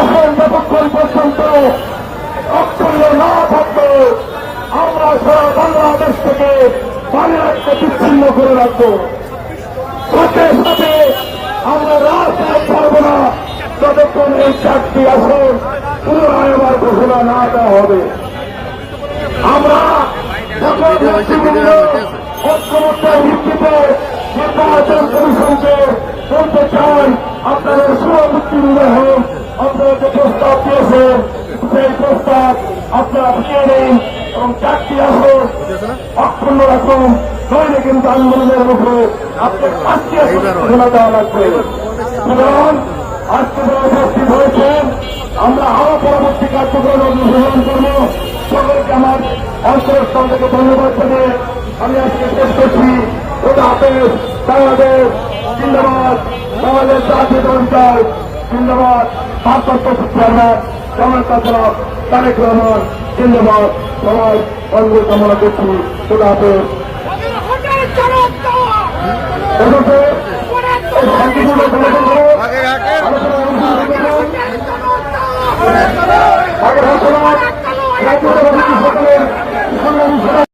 আসন যতক্ষণ পর্যন্ত অক্ষুণ্ণ না থাকবে আমরা সারা বাংলাদেশ থেকে বাংলাদেশকে বিচ্ছিন্ন করে রাখব। সাথে সাথে আমরা রাস্তায় ছাড়বো না যতক্ষণ এই চারটি আসন পুনরায় আবার ঘোষণা না দেওয়া হবে। আমরা সকল নেতৃবৃন্দ ঐক্যমত্যের ভিত্তিতে নির্বাচন কমিশনকে বলতে চাই, আপনাদের সুরমুক্তি হোক আপনারা যে প্রস্তাব দিয়েছেন সেই প্রস্তাব আপনারা ফিরিয়ে নিন এবং চারটি আসন অক্ষুণ্ণ রাখুন। নইলে কিন্তু আন্দোলনের মুখে আপনার পাঁচটি আসন দেওয়া লাগবে। সুতরাং আজকে যারা উপস্থিত হয়েছেন, আমরা আরও পরবর্তী কার্যক্রম অনুসরণ করব। সকলকে আমার অন্তরস্থল থেকে ধন্যবাদ জানিয়ে আমি আজকে শেষ করছি। ওটা হাফেজ, বাংলাদেশ, জিন্দাবাদ, বাংলাদেশ জাতীয় দলকার জিন্দাবাদ। ভারপ্রাপ্ত চেয়ারম্যান জনতা জনাব তারেক রহমান জিন্দাবাদ। সবাই অনুরোধ কামনা করছি। খোলা হাফেজ। শান্তিপূর্ণ